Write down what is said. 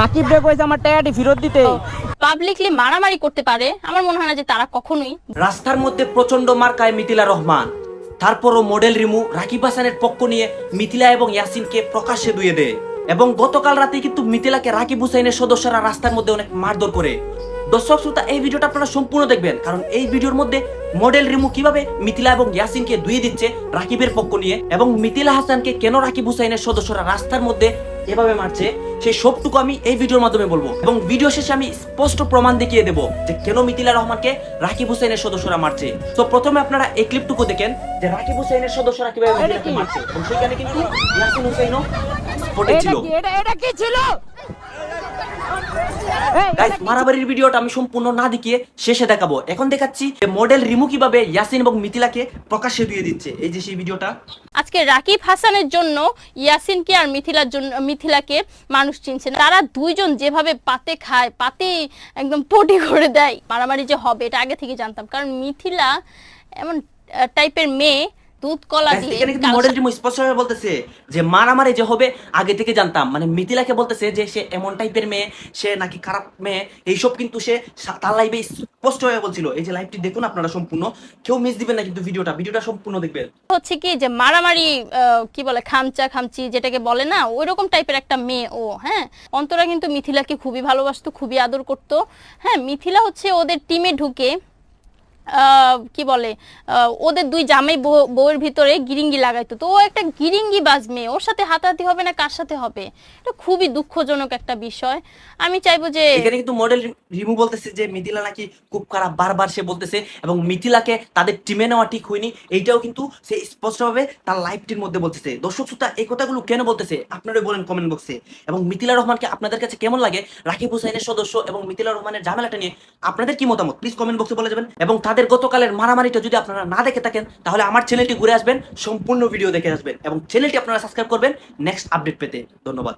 রাকিব রে কইছে আমার টায়াটি ফেরত দিতে। পাবলিকলি মারামারি করতে পারে। আমার মনে হয় না যে তারা কখনোই রাস্তার মধ্যে প্রচণ্ড মার্কায় মিথিলা রহমান। তারপরও মডেল রিমু রাকিব হাসানের পক্ষ নিয়ে মিথিলা এবং ইয়াসিনকে প্রকাশ্যে দুয়ে দেয়। এবং গতকাল রাতে কিন্তু মিথিলাকে রাকিব হুসাইনের সদস্যরা রাস্তার মধ্যে অনেক মারধর করে। দর্শক শ্রোতা এই ভিডিওটা আপনারা সম্পূর্ণ দেখবেন। কারণ এই ভিডিওর মধ্যে মডেল রিমু কীভাবে মিথিলা এবং ইয়াসিনকে দুয়ে দিচ্ছে রাকিবের পক্ষ নিয়ে এবং মিথিলা হাসানকে কেন রাকিব হুসাইনের সদস্যরা রাস্তার মধ্যে এভাবে মারছে সেই সবটুকু আমি এই ভিডিওর মাধ্যমে বলব। এবং ভিডিও শেষে আমি স্পষ্ট প্রমাণ দেখিয়ে দেবো যে কেন মিথিলা রহমানকে রাকিব হুসেনের সদস্যরা মারছে। তো প্রথমে আপনারা এই ক্লিপটুকু দেখেন যে রাকিব হুসেনের সদস্যরা কীভাবে মারছে। এবং সেখানে কিন্তু ইয়াসিন হুসেনও স্পটে ছিল। এটা কি ছিল? গাইস মারামারির ভিডিওটা আমি সম্পূর্ণ না দেখিয়ে শেষে দেখাবো। এখন দেখাচ্ছি মডেল রিমু কীভাবে ইয়াসিন এবং মিথিলাকে প্রকাশ্যে দিয়ে দিচ্ছে। এই যে সেই ভিডিওটা। আজকে রাকিব হাসানের জন্য ইয়াসিনকে আর মিথিলার জন্য মিথিলাকে মানুষ চিনছে না। তারা দুইজন যেভাবে পাতে খায় পাতে একদম পটি করে দেয় মারামারি যে হবে এটা আগে থেকে জানতাম। কারণ মিথিলা এমন টাইপের মেয়ে দুধ কলা দিয়ে এখানে কিন্তু মডেল রিমু স্পষ্টভাবে বলতেছে যে মারামারি যে হবে আগে থেকে জানতাম। মানে মিথিলাকে বলতেছে যে সে এমন টাইপের মেয়ে সে নাকি খারাপ মেয়ে। এইসব কিন্তু সে তার লাইভে স্পষ্টভাবে বলছিল। এই যে লাইভটি দেখুন আপনারা সম্পূর্ণ। কেউ মিস দিবেন না কিন্তু ভিডিওটা। ভিডিওটা সম্পূর্ণ দেখবেন। হচ্ছে কি যে মারামারি কি বলে খামচা খামচি যেটাকে বলে না ওই রকম টাইপের একটা মেয়ে ও হ্যাঁ? অন্তরা কিন্তু মিথিলাকে খুবই ভালোবাসতো খুবই আদর করতো। হ্যাঁ মিথিলা হচ্ছে ওদের টিমে ঢুকে কি বলে ওদের দুই জামাই বউয়ের ভিতরে গিরিঙ্গি লাগাইতো। তো ও একটা গিরিঙ্গি বাজ মেয়ে ওর সাথে হাতাহাতি হবে না কার সাথে হবে? এটা খুবই দুঃখজনক একটা বিষয়। আমি চাইব যে এখানে কিন্তু মডেল রিমু বলতেছে যে মিথিলা নাকি খুব খারাপ, বারবার সে বলতেছে এবং মিথিলাকে তাদের টিমে নেওয়া ঠিক হয়নি। এইটাও কিন্তু সে স্পষ্টভাবে তার লাইভটির মধ্যে বলতেছে। দর্শক শ্রোতা, এই কথাগুলো কেন বলতেছে? আপনারাই বলেন কমেন্ট বক্সে এবং মিথিলা রহমানকে আপনাদের কাছে কেমন লাগে? রাকিব হুসাইনের সদস্য এবং মিথিলা রহমানের ঝামেলাটা নিয়ে আপনাদের কি মতামত? প্লিজ কমেন্ট বক্সে বলে যাবেন। এবং তাদের গতকালের মারামারিটা যদি আপনারা না দেখে থাকেন, তাহলে আমার চ্যানেলটি ঘুরে আসবেন, সম্পূর্ণ ভিডিও দেখে আসবেন এবং চ্যানেলটি আপনারা সাবস্ক্রাইব করবেন নেক্সট আপডেট পেতে। ধন্যবাদ।